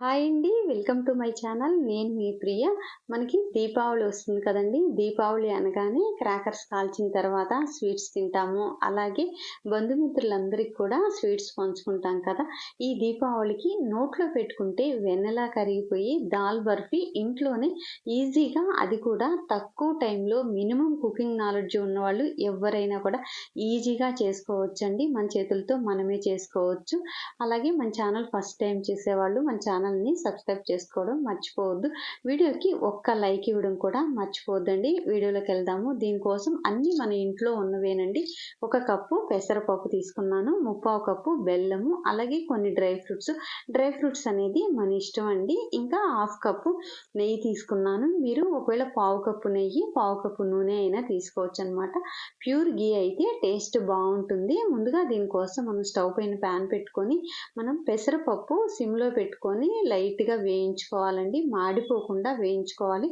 Hi అండి welcome to my channel. నేను మీ ప్రియ. మనకి దీపావళి వస్తుంది కదండి. దీపావళి అనగానే క్రాకర్స్ కాల్చిన తర్వాత స్వీట్స్ తింటాము. అలాగే బంధుమిత్రులందరికీ కూడా స్వీట్స్ పంచుకుంటాం కదా. ఈ దీపావళికి నోట్లో పెట్టుకుంటే వెన్నెలా కరిగిపోయి దాల్ బర్ఫీ ఇంట్లోనే ఈజీగా అది కూడా తక్కువ టైంలో మినిమం కుకింగ్ నాలెడ్జ్ ఉన్నవాళ్ళు ఎవరైనా కూడా ఈజీగా చేసుకోవచ్చండి. మన చేతులతో మనమే చేసుకోవచ్చు. అలాగే మన ఛానల్ ఫస్ట్ టైం చేసేవాళ్ళు మన ఛానల్ ఛానల్ని సబ్స్క్రైబ్ చేసుకోవడం మర్చిపోవద్దు. వీడియోకి ఒక్క లైక్ ఇవ్వడం కూడా మర్చిపోవద్దండి. వీడియోలోకి వెళ్దాము. దీనికోసం అన్నీ మన ఇంట్లో ఉన్నవేనండి. ఒక కప్పు పెసరపప్పు తీసుకున్నాను. ముప్పావు కప్పు బెల్లము. అలాగే కొన్ని డ్రై ఫ్రూట్స్. డ్రై ఫ్రూట్స్ అనేది మన ఇష్టం అండి. ఇంకా హాఫ్ కప్పు నెయ్యి తీసుకున్నాను. మీరు ఒకవేళ పావు కప్పు నెయ్యి పావు కప్పు నూనె అయినా తీసుకోవచ్చు అనమాట ప్యూర్ గీ అయితే టేస్ట్ బాగుంటుంది. ముందుగా దీనికోసం మనం స్టవ్ పైన ప్యాన్ పెట్టుకొని మనం పెసరపప్పు సిమ్లో పెట్టుకొని లైట్గా వేయించుకోవాలండి. మాడిపోకుండా వేయించుకోవాలి.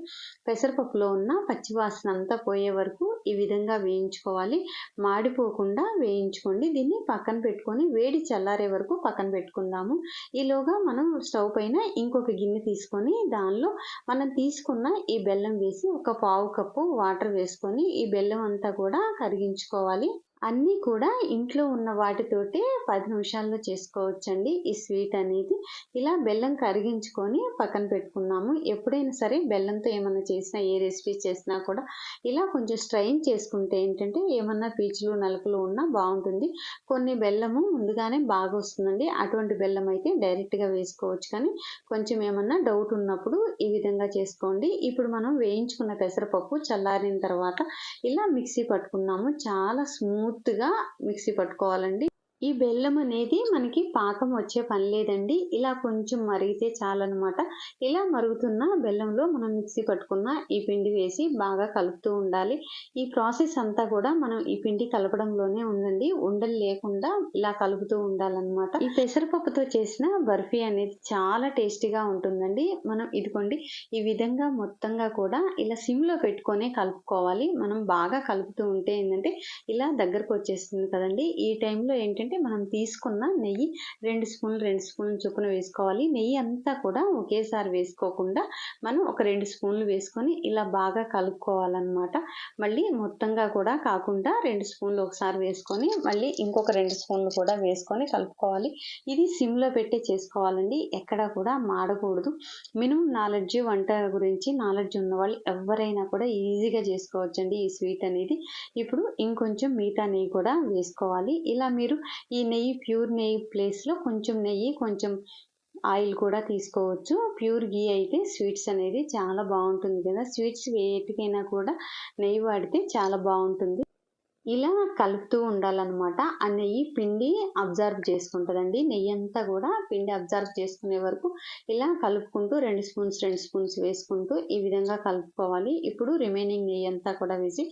పెసరపప్పులో ఉన్న పచ్చివాసన అంతా పోయే వరకు ఈ విధంగా వేయించుకోవాలి. మాడిపోకుండా వేయించుకోండి. దీన్ని పక్కన పెట్టుకొని వేడి చల్లారే వరకు పక్కన పెట్టుకుందాము. ఈలోగా మనం స్టవ్ పైన ఇంకొక గిన్నె తీసుకొని దానిలో మనం తీసుకున్న ఈ బెల్లం వేసి ఒక పావు కప్పు వాటర్ వేసుకొని ఈ బెల్లం అంతా కూడా కరిగించుకోవాలి. అన్నీ కూడా ఇంట్లో ఉన్న వాటితోటి పది నిమిషాల్లో చేసుకోవచ్చండి. ఈ స్వీట్ అనేది ఇలా బెల్లం కరిగించుకొని పక్కన పెట్టుకున్నాము. ఎప్పుడైనా సరే బెల్లంతో ఏమైనా చేసినా ఏ రెసిపీ చేసినా కూడా ఇలా కొంచెం స్ట్రైన్ చేసుకుంటే ఏంటంటే ఏమన్నా పీచులు నలుపులు ఉన్నా బాగుంటుంది. కొన్ని బెల్లము ముందుగానే బాగా వస్తుందండి. అటువంటి బెల్లం అయితే డైరెక్ట్గా వేసుకోవచ్చు. కానీ కొంచెం ఏమన్నా డౌట్ ఉన్నప్పుడు ఈ విధంగా చేసుకోండి. ఇప్పుడు మనం వేయించుకున్న పెసరపప్పు చల్లారిన తర్వాత ఇలా మిక్సీ పట్టుకున్నాము. చాలా స్మూత్ స్మూత్గా మిక్సీ పట్టుకోవాలండి. ఈ బెల్లం అనేది మనకి పాకం వచ్చే పని లేదండి. ఇలా కొంచెం మరిగితే చాలన్నమాట. ఇలా మరుగుతున్న బెల్లంలో మనం మిక్సీ పట్టుకున్న ఈ పిండి వేసి బాగా కలుపుతూ ఉండాలి. ఈ ప్రాసెస్ అంతా కూడా మనం ఈ పిండి కలపడంలోనే ఉండండి. ఉండలు లేకుండా ఇలా కలుపుతూ ఉండాలన్నమాట. ఈ పెసరపప్పుతో చేసిన బర్ఫీ అనేది చాలా టేస్టీగా ఉంటుందండి. మనం ఇదిగోండి ఈ విధంగా మొత్తంగా కూడా ఇలా సిమ్లో పెట్టుకొనే కలుపుకోవాలి. మనం బాగా కలుపుతూ ఉంటే ఏంటంటే ఇలా దగ్గరకు వచ్చేస్తుంది కదండి. ఈ టైంలో ఏంటంటే ఏంటంటే మనం తీసుకున్న నెయ్యి రెండు స్పూన్లు రెండు స్పూన్లు చొప్పున వేసుకోవాలి. నెయ్యి అంతా కూడా ఒకేసారి వేసుకోకుండా మనం ఒక రెండు స్పూన్లు వేసుకొని ఇలా బాగా కలుపుకోవాలన్నమాట. మళ్ళీ మొత్తంగా కూడా కాకుండా రెండు స్పూన్లు ఒకసారి వేసుకొని మళ్ళీ ఇంకొక రెండు స్పూన్లు కూడా వేసుకొని కలుపుకోవాలి. ఇది సిమ్లో పెట్టే చేసుకోవాలండి. ఎక్కడ కూడా మాడకూడదు. మినిమం నాలెడ్జ్ వంట గురించి నాలెడ్జ్ ఉన్నవాళ్ళు ఎవరైనా కూడా ఈజీగా చేసుకోవచ్చండి ఈ స్వీట్ అనేది. ఇప్పుడు ఇంకొంచెం మిగతా నెయ్యి కూడా వేసుకోవాలి. ఇలా మీరు ఈ నెయ్యి ప్యూర్ నెయ్యి ప్లేస్లో కొంచెం నెయ్యి కొంచెం ఆయిల్ కూడా తీసుకోవచ్చు. ప్యూర్ గీ అయితే స్వీట్స్ అనేది చాలా బాగుంటుంది కదా. స్వీట్స్ వేటికైనా కూడా నెయ్యి వాడితే చాలా బాగుంటుంది. ఇలా కలుపుతూ ఉండాలన్నమాట. ఆ నెయ్యి పిండి అబ్జర్వ్ చేసుకుంటుందండి. నెయ్యి అంతా కూడా పిండి అబ్జర్వ్ చేసుకునే వరకు ఇలా కలుపుకుంటూ రెండు స్పూన్స్ రెండు స్పూన్స్ వేసుకుంటూ ఈ విధంగా కలుపుకోవాలి. ఇప్పుడు రిమైనింగ్ నెయ్యి అంతా కూడా వేసి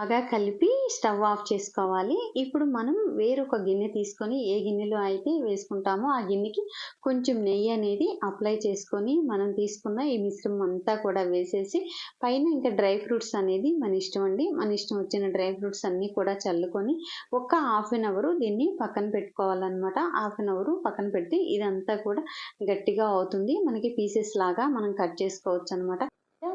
బాగా కలిపి స్టవ్ ఆఫ్ చేసుకోవాలి. ఇప్పుడు మనం వేరొక గిన్నె తీసుకొని ఏ గిన్నెలో అయితే వేసుకుంటామో ఆ గిన్నెకి కొంచెం నెయ్యి అనేది అప్లై చేసుకొని మనం తీసుకున్న ఈ మిశ్రమం అంతా కూడా వేసేసి పైన ఇంకా డ్రై ఫ్రూట్స్ అనేది మన ఇష్టం అండి. మన ఇష్టం వచ్చిన డ్రై ఫ్రూట్స్ అన్నీ కూడా చల్లుకొని ఒక హాఫ్ అన్ అవర్ దీన్ని పక్కన పెట్టుకోవాలన్నమాట. హాఫ్ అన్ అవర్ పక్కన పెట్టి ఇదంతా కూడా గట్టిగా అవుతుంది. మనకి పీసెస్ లాగా మనం కట్ చేసుకోవచ్చు అనమాట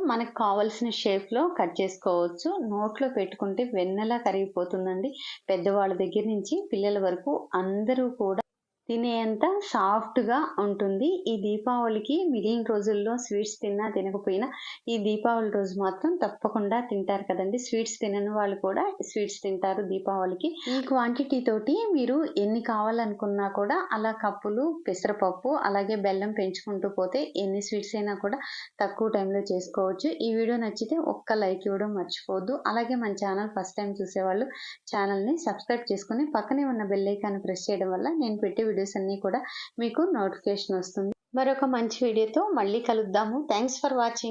మనకు కావలసిన షేప్లో కట్ చేసుకోవచ్చు. నోట్లో పెట్టుకుంటే వెన్నెలా కరిగిపోతుందండి. పెద్దవాళ్ళ దగ్గర నుంచి పిల్లల వరకు అందరూ కూడా తినేంత సాఫ్ట్గా ఉంటుంది. ఈ దీపావళికి మిగిలిన రోజుల్లో స్వీట్స్ తిన్నా తినకపోయినా ఈ దీపావళి రోజు మాత్రం తప్పకుండా తింటారు కదండి. స్వీట్స్ తినని వాళ్ళు కూడా స్వీట్స్ తింటారు దీపావళికి. ఈ క్వాంటిటీ తోటి మీరు ఎన్ని కావాలనుకున్నా కూడా అలా కప్పులు పెసరపప్పు అలాగే బెల్లం పెంచుకుంటూ పోతే ఎన్ని స్వీట్స్ అయినా కూడా తక్కువ టైంలో చేసుకోవచ్చు. ఈ వీడియో నచ్చితే ఒక్క లైక్ ఇవ్వడం మర్చిపోవద్దు. అలాగే మన ఛానల్ ఫస్ట్ టైం చూసేవాళ్ళు ఛానల్ని సబ్స్క్రైబ్ చేసుకుని పక్కనే ఉన్న బెల్ ఐకాన్ ప్రెస్ చేయడం వల్ల నేను పెట్టే వీడియోస్ అన్నీ కూడా మీకు నోటిఫికేషన్ వస్తుంది. మరొక మంచి వీడియోతో మళ్ళీ కలుద్దాము. Thanks for watching